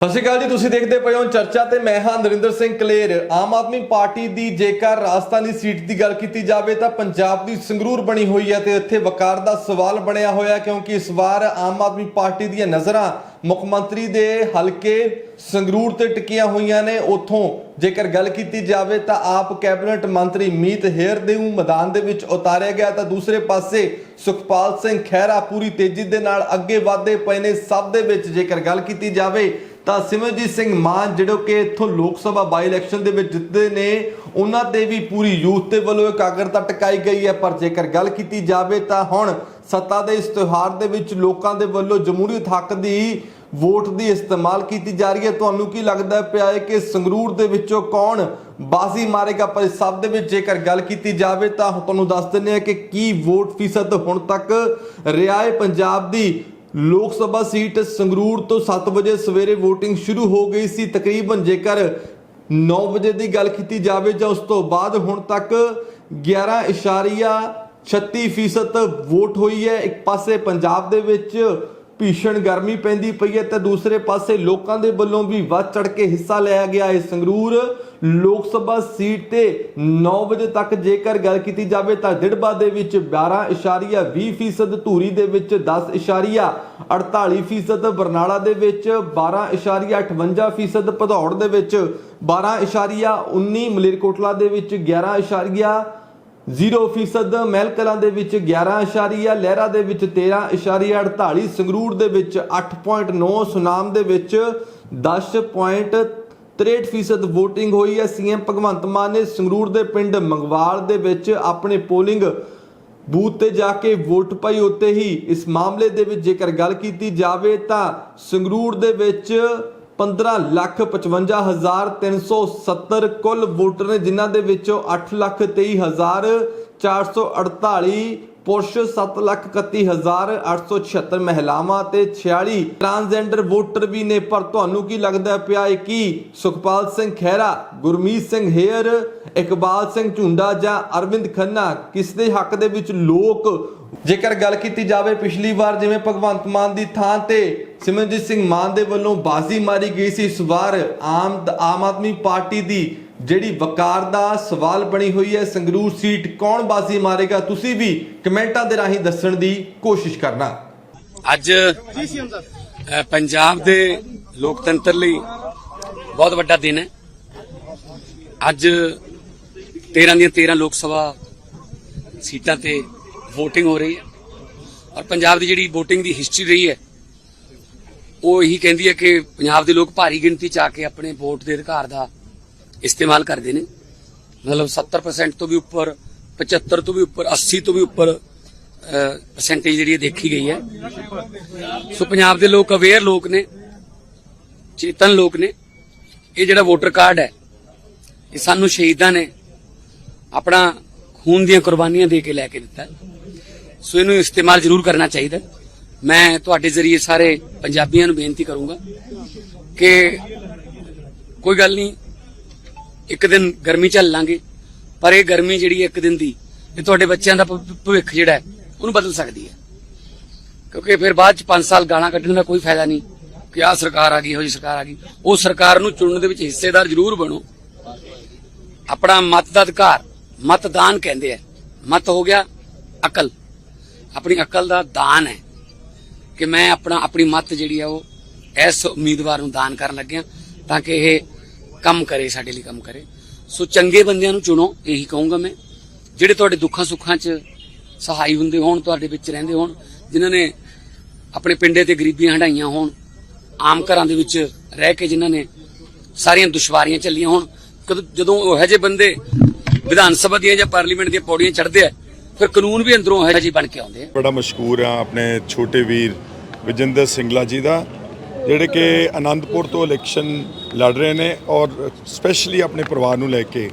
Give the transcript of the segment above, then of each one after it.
ਸਤਿ ਸ਼੍ਰੀ ਅਕਾਲ ਜੀ, ਤੁਸੀਂ ਦੇਖਦੇ ਪਏ ਹੋ ਚਰਚਾ ਤੇ ਮੈਂ ਹਾਂ ਨਰਿੰਦਰ ਸਿੰਘ ਕਲੇਰ। ਆਮ ਆਦਮੀ ਪਾਰਟੀ ਦੀ ਜੇਕਰ ਰਾਜਸਥਾਨੀ ਸੀਟ ਦੀ ਗੱਲ ਕੀਤੀ ਜਾਵੇ ਤਾਂ ਪੰਜਾਬ ਦੀ ਸੰਗਰੂਰ ਬਣੀ ਹੋਈ ਹੈ ਤੇ ਇੱਥੇ ਵਕਾਰ ਦਾ ਸਵਾਲ ਬਣਿਆ ਹੋਇਆ ਕਿਉਂਕਿ ਇਸ ਵਾਰ ਆਮ ਆਦਮੀ ਪਾਰਟੀ ਦੀਆਂ ਨਜ਼ਰਾਂ ਮੁੱਖ ਮੰਤਰੀ ਦੇ ਹਲਕੇ ਸੰਗਰੂਰ ਤੇ ਟਿਕੀਆਂ ਹੋਈਆਂ ਨੇ। ਉਥੋਂ ਜੇਕਰ ਗੱਲ ਕੀਤੀ ਜਾਵੇ ਤਾਂ ਆਪ ਕੈਬਨਿਟ ਮੰਤਰੀ ਮੀਤ ਹੇਰ ਦੇ ਨੂੰ ਮੈਦਾਨ ਦੇ ਵਿੱਚ ਉਤਾਰਿਆ ਗਿਆ ਤਾਂ ਦੂਸਰੇ ਪਾਸੇ ਸੁਖਪਾਲ ਸਿੰਘ ਖਹਿਰਾ ਪੂਰੀ ਤੇਜ਼ੀ ਦੇ ਨਾਲ ਅੱਗੇ ਵਧਦੇ ਪਏ ਨੇ। ਸਭ ਦੇ ਵਿੱਚ ਜੇਕਰ ਗੱਲ ਕੀਤੀ ਜਾਵੇ ਤਾਂ ਸਿਮਰਜੀਤ ਸਿੰਘ ਮਾਨ ਜਿਹੜੇ ਕਿ ਇੱਥੋਂ ਲੋਕ ਸਭਾ ਬਾਈ ਇਲੈਕਸ਼ਨ ਦੇ ਵਿੱਚ ਜਿੱਤਦੇ ਨੇ, ਉਹਨਾਂ ਤੇ ਵੀ ਪੂਰੀ ਯੂਥ ਦੇ ਵੱਲੋਂ ਇਕਾਗਰਤਾ ਟਿਕਾਈ ਗਈ ਹੈ। ਪਰ ਜੇਕਰ ਗੱਲ ਕੀਤੀ ਜਾਵੇ ਤਾਂ ਹੁਣ ਸੱਤਾ ਦੇ ਇਸ ਤਿਉਹਾਰ ਦੇ ਵਿੱਚ ਲੋਕਾਂ ਦੇ ਵੱਲੋਂ ਜਮਹੂਰੀਅਤ ਹੱਕ ਦੀ ਵੋਟ ਦੀ ਇਸਤੇਮਾਲ ਕੀਤੀ ਜਾ ਰਹੀ ਹੈ। ਤੁਹਾਨੂੰ ਕੀ ਲੱਗਦਾ ਪਿਆ ਹੈ ਕਿ ਸੰਗਰੂਰ ਦੇ ਵਿੱਚੋਂ ਕੌਣ ਬਾਜ਼ੀ ਮਾਰੇਗਾ? ਪਰ ਇਸ ਸਭ ਦੇ ਵਿੱਚ ਜੇਕਰ ਗੱਲ ਕੀਤੀ ਜਾਵੇ ਤਾਂ ਤੁਹਾਨੂੰ ਦੱਸ ਦਿੰਦੇ ਹਾਂ ਕਿ ਕੀ ਵੋਟ ਫੀਸਦ ਹੁਣ ਤੱਕ ਰਿਹਾ ਪੰਜਾਬ ਦੀ ਲੋਕ ਸਭਾ ਸੀਟ ਸੰਗਰੂਰ ਤੋਂ 7 ਵਜੇ ਸਵੇਰੇ VOTING ਸ਼ੁਰੂ ਹੋ ਗਈ ਸੀ। ਤਕਰੀਬਨ ਜੇਕਰ 9 ਵਜੇ ਦੀ ਗੱਲ ਕੀਤੀ ਜਾਵੇ ਜਾਂ ਉਸ ਤੋਂ ਬਾਅਦ ਹੁਣ ਤੱਕ 11.36% ਵੋਟ ਹੋਈ ਹੈ। ਇੱਕ ਪਾਸੇ ਪੰਜਾਬ ਦੇ ਵਿੱਚ ਭੀਸ਼ਣ ਗਰਮੀ ਪੈਂਦੀ ਪਈ ਹੈ ਤੇ ਦੂਸਰੇ ਪਾਸੇ ਲੋਕਾਂ ਦੇ ਵੱਲੋਂ ਵੀ ਵੱਧ ਚੜ ਕੇ ਹਿੱਸਾ ਲਿਆ ਗਿਆ ਹੈ ਸੰਗਰੂਰ ਲੋਕ ਸਭਾ ਸੀਟ ਤੇ 9 ਵਜੇ ਤੱਕ ਜੇਕਰ ਗੱਲ ਕੀਤੀ ਜਾਵੇ ਤਾਂ ਡਿੜਬਾ ਦੇ ਵਿੱਚ 12.20% ਧੂਰੀ ਦੇ ਵਿੱਚ 10.48% ਬਰਨਾਲਾ ਦੇ ਵਿੱਚ 12.58% ਭਦੌੜ ਦੇ ਵਿੱਚ 12.19 ਮਲੇਰਕੋਟਲਾ ਦੇ ਵਿੱਚ 11. 0% ਮਹਿਲਕਲਾਂ ਦੇ ਵਿੱਚ 11 ਲਹਿਰਾ ਦੇ ਵਿੱਚ 13.48 ਸੰਗਰੂਰ ਦੇ ਵਿੱਚ 8.9 ਸੁਨਾਮ ਦੇ ਵਿੱਚ 10.63% VOTING ਹੋਈ ਹੈ। ਸੀਐਮ ਭਗਵੰਤ ਮਾਨ ਨੇ ਸੰਗਰੂਰ ਦੇ ਪਿੰਡ ਮੰਗਵਾਲ ਦੇ ਵਿੱਚ ਆਪਣੇ ਪੋਲਿੰਗ ਬੂਥ ਤੇ ਜਾ ਕੇ ਵੋਟ ਪਾਈ। ਉੱਤੇ ਹੀ ਇਸ ਮਾਮਲੇ ਦੇ ਵਿੱਚ ਜੇਕਰ ਗੱਲ ਕੀਤੀ ਜਾਵੇ ਤਾਂ ਸੰਗਰੂਰ ਦੇ ਵਿੱਚ 15,55,370 ਕੁੱਲ ਵੋਟਰ ਨੇ ਜਿਨ੍ਹਾਂ ਦੇ ਵਿੱਚੋਂ 8,23,448 ਪੁਰਸ਼ 7,31,876 ਮਹਿਲਾਵਾਂ ਤੇ 46 ਟਰਾਂਸਜੈਂਡਰ ਵੋਟਰ ਵੀ ਨੇ। ਪਰ ਤੁਹਾਨੂੰ ਕੀ ਲੱਗਦਾ ਪਿਆ ਹੈ ਕਿ ਸੁਖਪਾਲ ਸਿੰਘ ਖਹਿਰਾ ਗੁਰਮੀਤ ਸਿੰਘ ਹੇਅਰ ਇਕਬਾਲ ਸਿੰਘ ਝੁੰਡਾ ਜਾਂ ਅਰਵਿੰਦ ਖੰਨਾ ਕਿਸ ਦੇ ਹੱਕ ਦੇ ਵਿੱਚ ਲੋਕ? ਜੇਕਰ ਗੱਲ ਕੀਤੀ ਜਾਵੇ ਪਿਛਲੀ ਵਾਰ ਜਿਵੇਂ ਭਗਵੰਤ ਮਾਨ ਦੀ ਥਾਂ ਤੇ ਸਿਮਰਨਜੀਤ ਸਿੰਘ ਮਾਨ ਦੇ ਵੱਲੋਂ ਬਾਜ਼ੀ ਮਾਰੀ ਗਈ ਸੀ ਇਸ ਵਾਰ ਆਮ ਆਮ ਆਦਮੀ ਪਾਰਟੀ ਦੀ ਜਿਹੜੀ ਵਕਾਰ ਦਾ ਸਵਾਲ ਬਣੀ ਹੋਈ ਹੈ, ਸੰਗਰੂਰ ਸੀਟ ਕੌਣ ਬਾਜ਼ੀ ਮਾਰੇਗਾ, ਤੁਸੀਂ ਵੀ ਕਮੈਂਟਾਂ ਦੇ ਰਾਹੀਂ ਦੱਸਣ ਦੀ ਕੋਸ਼ਿਸ਼ ਕਰਨਾ। ਅੱਜ ਪੰਜਾਬ ਦੇ ਲੋਕਤੰਤਰ ਲਈ ਬਹੁਤ ਵੱਡਾ ਦਿਨ ਹੈ। ਅੱਜ 13 ਦੀਆਂ 13 ਲੋਕ ਸਭਾ ਸੀਟਾਂ ਤੇ VOTING ਹੋ ਰਹੀ ਹੈ ਔਰ ਪੰਜਾਬ ਦੀ ਜਿਹੜੀ VOTING ਦੀ ਹਿਸਟਰੀ ਰਹੀ ਹੈ, ਉਹ ਇਹੀ ਕਹਿੰਦੀ ਹੈ ਕਿ ਪੰਜਾਬ ਦੇ ਲੋਕ ਭਾਰੀ ਗਿਣਤੀ ਚ ਆ ਕੇ ਆਪਣੇ ਵੋਟ ਦੇ ਅਧਿਕਾਰ ਦਾ ਇਸਤੇਮਾਲ ਕਰਦੇ ਨੇ। ਮਤਲਬ 70% ਤੋਂ ਵੀ ਉੱਪਰ 75 ਤੋਂ ਵੀ ਉੱਪਰ 80 ਤੋਂ ਵੀ ਉੱਪਰ ਪਰਸੈਂਟੇਜ ਜਿਹੜੀ ਦੇਖੀ ਗਈ ਹੈ। ਸੋ ਪੰਜਾਬ ਦੇ ਲੋਕ ਅਵੇਅਰ ਲੋਕ ਨੇ, ਚੇਤਨ ਲੋਕ ਨੇ। ਇਹ ਜਿਹੜਾ ਵੋਟਰ ਕਾਰਡ ਹੈ, ਇਹ ਸਾਨੂੰ ਸ਼ਹੀਦਾਂ ਨੇ ਆਪਣਾ ਖੂਨ ਦੀਆਂ ਕੁਰਬਾਨੀਆਂ ਦੇ ਕੇ ਲੈ ਕੇ ਦਿੱਤਾ ਸੋ ਇਹਨੂੰ ਇਸਤੇਮਾਲ ਜ਼ਰੂਰ ਕਰਨਾ ਚਾਹੀਦਾ ਮੈਂ ਤੁਹਾਡੇ ਜ਼ਰੀਏ ਸਾਰੇ ਪੰਜਾਬੀਆਂ ਨੂੰ ਬੇਨਤੀ ਕਰੂੰਗਾ ਕਿ ਕੋਈ ਗੱਲ ਨਹੀਂ ਇੱਕ ਦਿਨ ਗਰਮੀ ਝੱਲ ਲਾਂਗੇ ਪਰ ਇਹ ਗਰਮੀ ਜਿਹੜੀ ਹੈ ਇੱਕ ਦਿਨ ਦੀ, ਇਹ ਤੁਹਾਡੇ ਬੱਚਿਆਂ ਦਾ ਭਵਿੱਖ ਜਿਹੜਾ ਹੈ, ਉਹਨੂੰ ਬਦਲ ਸਕਦੀ ਹੈ। ਕਿਉਂਕਿ ਫਿਰ ਬਾਅਦ ਚ 5 ਸਾਲ ਗਾਲਾਂ ਕੱਢਣ ਦਾ ਕੋਈ ਫਾਇਦਾ ਨਹੀਂ, ਕਿ ਆਹ ਸਰਕਾਰ ਆ ਗਈ, ਇਹੋ ਜਿਹੀ ਸਰਕਾਰ ਆ ਗਈ। ਉਹ ਸਰਕਾਰ ਨੂੰ ਚੁਣਨ ਦੇ ਵਿੱਚ ਹਿੱਸੇਦਾਰ ਜ਼ਰੂਰ ਬਣੋ। ਆਪਣਾ ਮਤ ਦਾ ਅਧਿਕਾਰ ਮਤਦਾਨ ਕਹਿੰਦੇ ਆ। ਮਤ ਹੋ ਗਿਆ ਅਕਲ। ਆਪਣੀ ਅਕਲ ਦਾ ਦਾਨ ਹੈ ਕਿ ਮੈਂ ਆਪਣਾ, ਆਪਣੀ ਮਤ ਜਿਹੜੀ ਆ ਉਹ ਇਸ ਉਮੀਦਵਾਰ ਨੂੰ ਦਾਨ ਕਰਨ ਲੱਗਿਆ ਤਾਂ ਕਿ ਇਹ ਕੰਮ ਕਰੇ, ਸਾਡੇ ਲਈ ਕੰਮ ਕਰੇ। ਸੋ ਚੰਗੇ ਬੰਦਿਆਂ ਨੂੰ ਚੁਣੋ, ਇਹੀ ਕਹੂੰਗਾ ਮੈਂ। ਜਿਹੜੇ ਤੁਹਾਡੇ ਦੁੱਖਾਂ ਸੁੱਖਾਂ 'ਚ ਸਹਾਈ ਹੁੰਦੇ ਹੋਣ, ਤੁਹਾਡੇ ਵਿੱਚ ਰਹਿੰਦੇ ਹੋਣ, ਜਿਨ੍ਹਾਂ ਨੇ ਆਪਣੇ ਪਿੰਡੇ ਤੇ ਗਰੀਬੀਆਂ ਹੰਡਾਈਆਂ ਹੋਣ, ਆਮ ਘਰਾਂ ਦੇ ਵਿੱਚ ਰਹਿ ਕੇ ਜਿਨ੍ਹਾਂ ਨੇ ਸਾਰੀਆਂ ਦੁਸ਼ਵਾਰੀਆਂ ਚੱਲੀਆਂ ਹੋਣ, ਕਦੋਂ ਜਦੋਂ ਉਹ ਜਿਹੇ ਬੰਦੇ ਵਿਧਾਨ ਸਭਾ ਦੀਆਂ ਜਾਂ ਪਾਰਲੀਮੈਂਟ ਦੀਆਂ ਪੌੜੀਆਂ ਚੜ੍ਹਦੇ ਆ, ਫਿਰ ਕਾਨੂੰਨ ਵੀ ਅੰਦਰੋਂ ਇਹੋ ਜਿਹੇ ਬਣ ਕੇ ਆਉਂਦੇ ਆ। ਬੜਾ ਮਸ਼ਹੂਰ ਆ ਆਪਣੇ ਛੋਟੇ ਵੀਰ ਵਿਜਿੰਦਰ ਸਿੰਘਲਾ ਜੀ ਦਾ, ਜਿਹੜੇ ਕਿ ਆਨੰਦਪੁਰ ਤੋਂ ਇਲੈਕਸ਼ਨ ਲੜ ਰਹੇ ਨੇ ਔਰ ਸਪੈਸ਼ਲੀ ਆਪਣੇ ਪਰਿਵਾਰ ਨੂੰ ਲੈ ਕੇ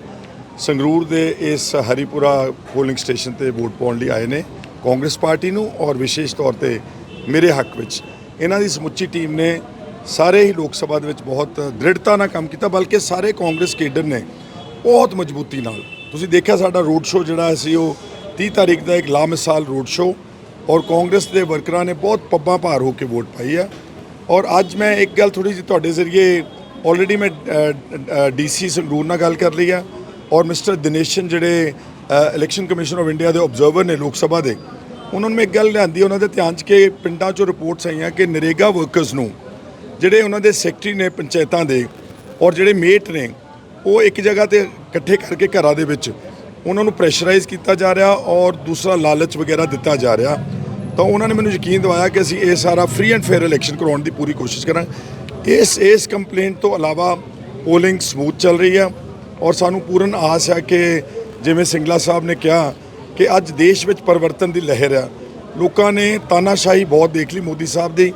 ਸੰਗਰੂਰ ਦੇ ਇਸ ਹਰੀਪੁਰਾ ਪੋਲਿੰਗ ਸਟੇਸ਼ਨ ਤੇ ਵੋਟ ਪਾਉਣ ਲਈ ਆਏ ਨੇ ਕਾਂਗਰਸ ਪਾਰਟੀ ਨੂੰ ਔਰ ਵਿਸ਼ੇਸ਼ ਤੌਰ ਤੇ ਮੇਰੇ ਹੱਕ ਵਿੱਚ। ਇਹਨਾਂ ਦੀ ਸਮੁੱਚੀ ਟੀਮ ਨੇ ਸਾਰੇ ਹੀ ਲੋਕ ਸਭਾ ਦੇ ਵਿੱਚ ਬਹੁਤ ਦ੍ਰਿੜਤਾ ਨਾਲ ਕੰਮ ਕੀਤਾ, ਬਲਕਿ ਸਾਰੇ ਕਾਂਗਰਸ ਕੇਡਰ ਨੇ ਬਹੁਤ ਮਜ਼ਬੂਤੀ ਨਾਲ। ਤੁਸੀਂ ਦੇਖਿਆ ਸਾਡਾ ਰੋਡ ਸ਼ੋਅ ਜਿਹੜਾ ਸੀ, ਉਹ 30 ਤਾਰੀਖ ਦਾ ਇੱਕ ਲਾਮਿਸਾਲ ਰੋਡ ਸ਼ੋਅ ਔਰ ਕਾਂਗਰਸ ਦੇ ਵਰਕਰਾਂ ਨੇ ਬਹੁਤ ਪੱਬਾਂ ਭਾਰ ਹੋ ਕੇ ਵੋਟ ਪਾਈ ਹੈ ਔਰ ਅੱਜ ਮੈਂ ਇੱਕ ਗੱਲ ਥੋੜੀ ਜਿਹੀ ਤੁਹਾਡੇ ਜ਼ਰੀਏ ਆਲਰੇਡੀ ਮੈਂ ਡੀਸੀ ਸੰਗਰੂਰ ਨਾਲ ਗੱਲ ਕਰ ਲਈ ਆ ਔਰ ਮਿਸਟਰ ਦਿਨੇਸ਼ਨ ਜਿਹੜੇ ਇਲੈਕਸ਼ਨ ਕਮਿਸ਼ਨ ਆਫ ਇੰਡੀਆ ਦੇ ਆਬਜ਼ਰਵਰ ਨੇ ਲੋਕ ਸਭਾ ਦੇ, ਉਹਨਾਂ ਨੂੰ ਇੱਕ ਗੱਲ ਲਿਆਂਦੀ, ਉਹਨਾਂ ਦੇ ਧਿਆਨ 'ਚ ਕਿ ਪਿੰਡਾਂ 'ਚੋਂ ਰਿਪੋਰਟਸ ਆਈਆਂ ਕਿ ਨਰੇਗਾ ਵਰਕਰਸ ਨੂੰ ਜਿਹੜੇ ਉਹਨਾਂ ਦੇ ਸੈਕਟਰੀ ਨੇ ਪੰਚਾਇਤਾਂ ਦੇ ਔਰ ਜਿਹੜੇ ਮੇਟ ਨੇ, ਉਹ ਇੱਕ ਜਗ੍ਹਾ ਤੇ ਇਕੱਠੇ ਕਰਕੇ ਘਰਾਂ ਦੇ ਵਿੱਚ ਉਹਨਾਂ ਨੂੰ ਪ੍ਰੈਸ਼ਰਾਈਜ਼ ਕੀਤਾ ਜਾ ਰਿਹਾ ਔਰ ਦੂਸਰਾ ਲਾਲਚ ਵਗੈਰਾ ਦਿੱਤਾ ਜਾ ਰਿਹਾ। ਤਾਂ ਉਹਨਾਂ ਨੇ ਮੈਨੂੰ ਯਕੀਨ ਦਿਵਾਇਆ ਕਿ ਅਸੀਂ ਇਹ ਸਾਰਾ ਫ੍ਰੀ ਐਂਡ ਫੇਅਰ ਇਲੈਕਸ਼ਨ ਕਰਵਾਉਣ ਦੀ ਪੂਰੀ ਕੋਸ਼ਿਸ਼ ਕਰਾਂਗੇ। ਇਸ ਇਸ ਕੰਪਲੇਂਟ ਤੋਂ ਇਲਾਵਾ ਪੋਲਿੰਗ ਸਮੂਥ ਚੱਲ ਰਹੀ ਹੈ ਔਰ ਸਾਨੂੰ ਪੂਰਨ ਆਸ ਹੈ ਕਿ ਜਿਵੇਂ ਸਿੰਗਲਾ ਸਾਹਿਬ ਨੇ ਕਿਹਾ ਕਿ ਅੱਜ ਦੇਸ਼ ਵਿੱਚ ਪਰਿਵਰਤਨ ਦੀ ਲਹਿਰ ਆ ਲੋਕਾਂ ਨੇ ਤਾਨਾਸ਼ਾਹੀ ਬਹੁਤ ਦੇਖ ਲਈ ਮੋਦੀ ਸਾਹਿਬ ਦੀ।